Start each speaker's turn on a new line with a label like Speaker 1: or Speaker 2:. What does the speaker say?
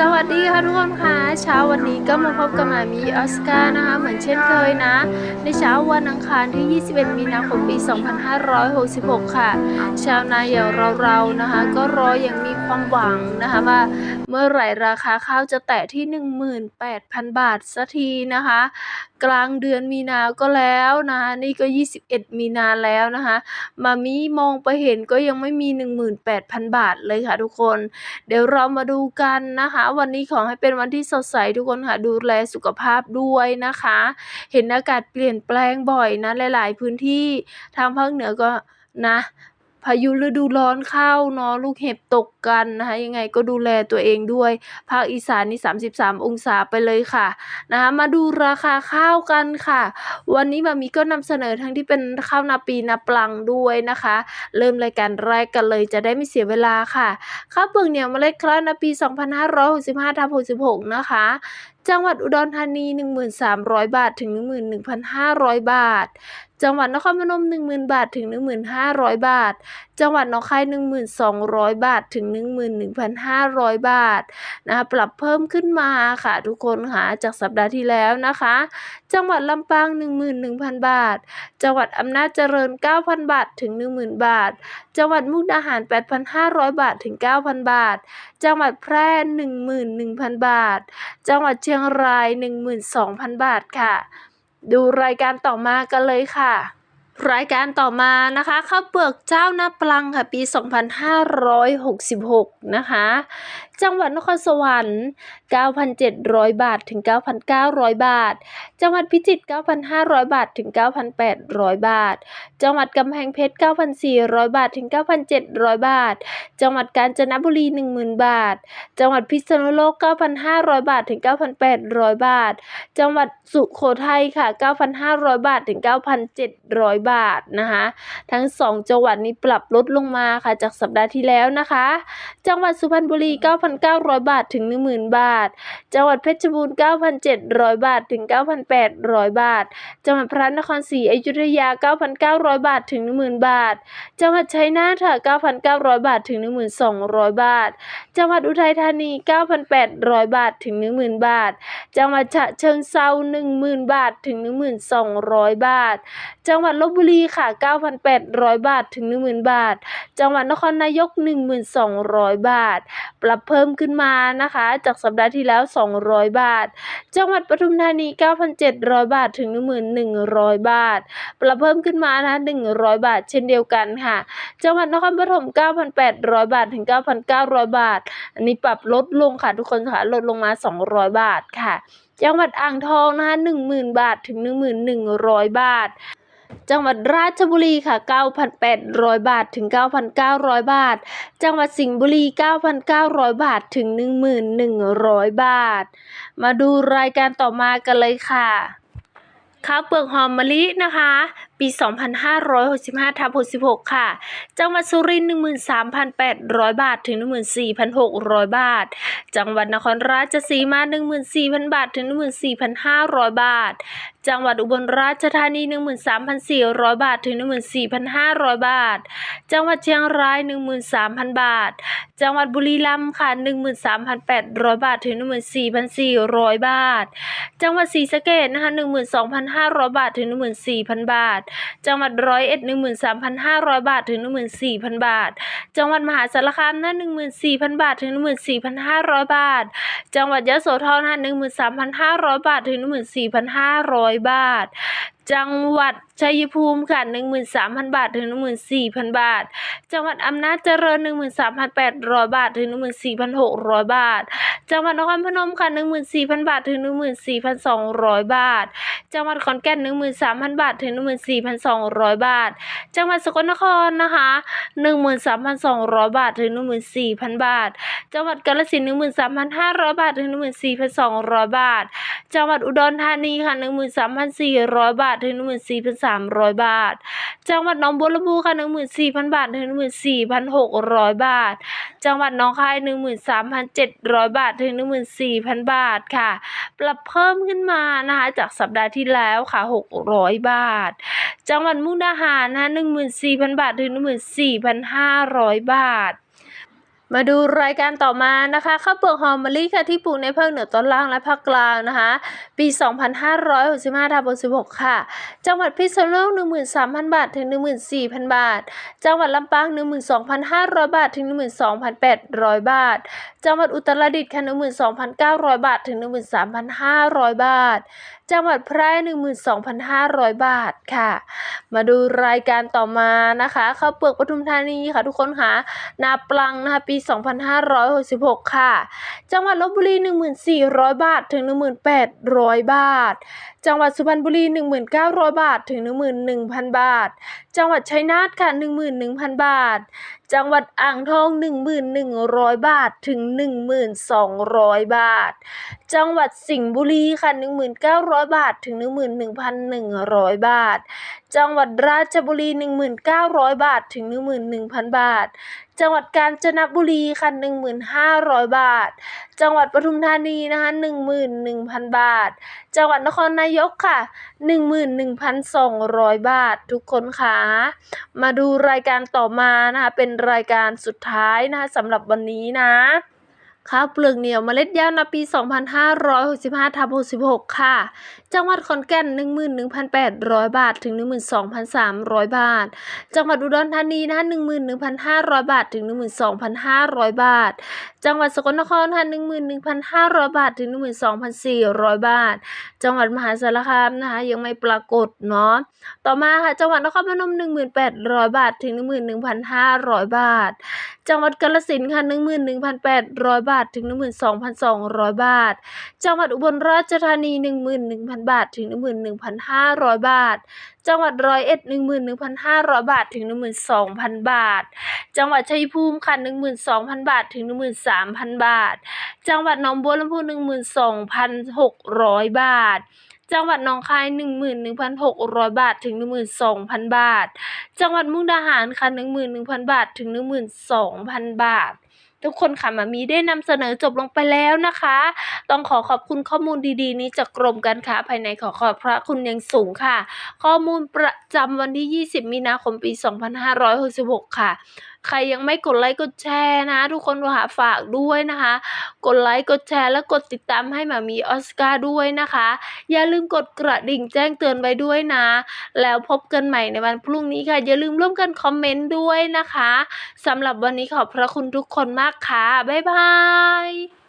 Speaker 1: สวัสดีค่ะทุกคนค่ะเช้าวันนี้ก็มาพบกับมามีออสการ์นะคะเหมือนเช่นเคยนะ ในเช้าวันอังคารที่ 21 มีนาคมปี 2566 ค่ะ ชาวนาอย่างเราๆนะคะ ก็รออย่างมีความหวังนะคะว่าเมื่อไหร่ราคาข้าวจะแตะที่ 18,000 บาทสักทีนะคะ กลางเดือนมีนาก็แล้วนะคะนี่ก็ 21 มีนาแล้วนะคะมามีมองไปเห็นก็ยังไม่มี 18,000 บาทเลยค่ะทุกคน เดี๋ยวเรามาดูกันนะคะวันนี้ขอให้เป็นวันที่สดใสทุกคนค่ะดูแลสุขภาพด้วยนะคะ เห็นอากาศเปลี่ยนแปลงบ่อยนะหลาย ๆ พื้นที่ทางภาคเหนือก็นะ พายุฤดูร้อนเข้าเนาะลูกเห็บตกกันนะคะยังไงก็ดูแลตัวเองด้วย ภาคอีสานนี่ 33 องศาไปเลยค่ะนะคะมาดูราคาข้าวกันค่ะ วันนี้มามีก็นำเสนอทั้งที่เป็นข้าวนาปีนาปลังด้วยนะคะ เริ่มรายการแรกกันเลยจะได้ไม่เสียเวลาค่ะข้าวเปลือกเหนียวเมล็ดคล้านาปี 2565ทับ66 นะคะ จังหวัดอุดรธานี 1,300 บาทถึง 11,500 บาท จังหวัดนครพนม 10,000 บาทถึง 1,500 บาท จังหวัดหนองคาย 1,200 บาทถึง 11,500 บาทนะคะปรับเพิ่มขึ้นมาค่ะทุกคนค่ะจากสัปดาห์ที่แล้วนะคะ จังหวัดลำปาง 11,000 บาท จังหวัดอำนาจเจริญ 9,000 บาทถึง 10,000 บาท จังหวัดมุกดาหาร 8,500 บาทถึง 9,000 บาท จังหวัดแพร่ 11,000 บาท จังหวัดเชียยงราย 12,000 บาทค่ะ ดูรายการต่อมากันเลยค่ะ รายการต่อมานะคะข้าวเปลือกเจ้านาปลังค่ะปี 2566 นะคะ จังหวัดนครสวรรค์ 9,700 บาทถึง 9,900 บาท จังหวัดพิจิตร 9,500 บาทถึง 9,800 บาท จังหวัดกำแพงเพชร 9,400 บาทถึง 9,700 บาท จังหวัดกาญจนบุรี 10,000 บาท จังหวัดพิษณุโลก 9,500 บาทถึง 9,800 บาท จังหวัดสุโขทัยค่ะ 9,500 บาทถึง 9,700บาทนะคะ ทั้ง 2 จังหวัดนี้ปรับลดลงมาค่ะจากสัปดาห์ที่แล้วนะคะ จังหวัดสุพรรณบุรี 9,900 บาทถึง 10,000 บาท จังหวัดเพชรบูรณ์ 9,700 บาทถึง 9,800 บาท จังหวัดพระนครศรีอยุธยา 9,900 บาทถึง 10,000 บาท จังหวัดชัยนาทค่ะ 9,900 บาทถึง 1,200 บาท จังหวัดอุทัยธานี 9,800 บาทถึง 10,000 บาท จังหวัดฉะเชิงเทรา10,000 บาทถึง 1,200 บาท จังหวัดลบบุรีค่ะ 9,800 บาทถึง 10,000 บาท จังหวัดนครนายก 1,200 บาท ปรับเพิ่มขึ้นมานะคะ จากสัปดาห์ที่แล้ว 200 บาท จังหวัดปทุมธานี 9,700 บาทถึง 1,100 บาท ปรับเพิ่มขึ้นมานะคะ100 บาท เช่นเดียวกันค่ะ จังหวัดนครปฐม 9,800 บาทถึง 9,900 บาท อันนี้ปรับลดลงค่ะทุกคนค่ะ ลดลงมา 200 บาทค่ะ จังหวัดอ่างทองนะคะ10,000 บาทถึง 1,100 บาท จังหวัดราชบุรีค่ะ 9,800 บาทถึง 9,900 บาท จังหวัดสิงห์บุรี 9,900 บาทถึง 1,100 บาท มาดูรายการต่อมากันเลยค่ะข้าวเปลือกหอมมะลินะคะปี 2565ทับ66 ค่ะ จังหวัดสุรินทร์13,800 บาท ถึง 14,600 บาท จังหวัดนครราชสีมา 14,000 บาท ถึง 14,500 บาท จังหวัดอุบลราชธานี 13,400 บาท ถึง 14,500 บาท จังหวัดเชียงราย 13,000 บาท จังหวัดบุรีรัมย์ค่ะ 13,800 บาท ถึง 14,400 บาท จังหวัดศรีสะเกษนะคะ12,500 บาท ถึง 14,000 บาทจังหวัดร้อยเอ็ดหนึ่งหมื่นสามพันห้าร้อยบาทถึงหนึ่งหมื่นสี่พันบาท จังหวัดมหาสารคามน้ะหนึ่งหมื่นสี่พันบาทถึงหนึ่งหมื่นสี่พันห้าร้อยบาท จังหวัดยะโสธรน้ะหนึ่งหมื่นสามพันห้าร้อยบาทถึงหนึ่งหมื่นสี่พันห้าร้อยบาทจังหวัดชัยภูมิค่ะ 13,000 บาท ถึง 14,000 บาท จังหวัดอำนาจเจริญ 13,800 บาท ถึง 14,600 บาท จังหวัดนครพนมค่ะ 14,000 บาท ถึง 14,200 บาท จังหวัดขอนแก่น 13,000 บาท ถึง 14,200 บาท จังหวัดสกลนครนะคะ 13,200 บาท ถึง 14,000 บาท จังหวัดกาฬสินธุ์13,500 บาท ถึง 14,200 บาท จังหวัดอุดรธานีค่ะ 13,400 บาททถึง14,300 บาท จังหวัดหนองบัวลำพูค่ะ14,000 บาทถึง14,600 บาท จังหวัดหนองคาย 13,700 บาทถึง14,000 บาทค่ะ ปรับเพิ่มขึ้นมานะคะจากสัปดาห์ที่แล้วค่ะ 600 บาท จังหวัดมุกดาหารนะคะ14,000 บาทถึง14,500 บาท มาดูรายการต่อมานะคะข้าวเปลือกหอมมะลิค่ะที่ปลูกในภาคเหนือตอนล่างและภาคกลางนะคะ ปี 2565ทับ16 ค่ะ จังหวัดพิษณุโลก 13,000 บาท ถึง 14,000 บาท จังหวัดลำปาง 12,500 บาท ถึง 12,800 บาท จังหวัดอุตรดิตถ์ค่ะ12,900 บาท ถึง 13,500 บาทจังหวัดแพร่ 12,500 บาทค่ะ มาดูรายการต่อมานะคะข้าวเปลือกปทุมธานีค่ะทุกคนค่ะนาปลังนะคะปี 2566 ค่ะ จังหวัดลบบุรี 1400 บาทถึง 1800 บาท จังหวัดสุพรรณบุรี 1900 บาทถึง 11,000 บาท จังหวัดชัยนาทค่ะ 11,000 บาท จังหวัดอ่างทอง 1,100 บาทถึง 1,200 บาท จังหวัดสิงห์บุรีค่ะ 1,900 100 บาทถึง 11,100 บาท จังหวัดราชบุรี 1,900 บาทถึง 11,000 บาท จังหวัดกาญจนบุรีค่ะ1,500 บาท จังหวัดปทุมธานีนะคะ11,000 บาท จังหวัดนครนายกค่ะ 11,200 บาท ทุกคนค่ะมาดูรายการต่อมานะคะเป็นรายการสุดท้ายนะคะสำหรับวันนี้นะ ข้าวเปลือกเหนียวเมล็ดยาวนาปี 2565ทับ66 ค่ะ จังหวัดขอนแก่น 11,800 บาท ถึง 12,300 บาท จังหวัดอุดรธานีนะคะ11,500 บาท ถึง 12,500 บาท จังหวัดสกลนครค่ะ11,500 บาท ถึง 12,400 บาท จังหวัดมหาสารคามนะคะยังไม่ปรากฏเนาะ ต่อมาค่ะจังหวัดนครพนม 1,800 บาท ถึง 11,500 บาท จังหวัดกาฬสินธุ์ค่ะ11,800 บาท ถึง 12,200 บาท จังหวัดอุบลราชธานี 11,000บาทถึง 11,500 บาท จังหวัดร้อยเอ็ด11,500 บาทถึง 12,000 บาท จังหวัดชัยภูมิค่ะ12,000 บาทถึง 13,000 บาท จังหวัดหนองบัวลำพู12,600 บาทจังหวัดหนองคาย 11,600 บาท ถึง 12,000 บาท จังหวัดมุกดาหารค่ะ11,000 บาท ถึง 12,000 บาท ทุกคนค่ะมามีได้นำเสนอจบลงไปแล้วนะคะ ต้องขอขอบคุณข้อมูลดีๆ นี้จากกรมการค้าภายในขอขอบพระคุณอย่างสูงค่ะ ข้อมูลประจำวันที่ 20 มีนาคมปี 2566 ค่ะ ใครยังไม่กดไลค์กดแชร์นะ ทุกคนค่ะฝากด้วยนะคะ กดไลค์กดแชร์และกดติดตามให้หมามีออสการ์ด้วยนะคะ อย่าลืมกดกระดิ่งแจ้งเตือนไว้ด้วยนะ แล้วพบกันใหม่ในวันพรุ่งนี้ค่ะ อย่าลืมร่วมกันคอมเมนต์ด้วยนะคะสำหรับวันนี้ขอบพระคุณทุกคนมากค่ะ บ๊ายบาย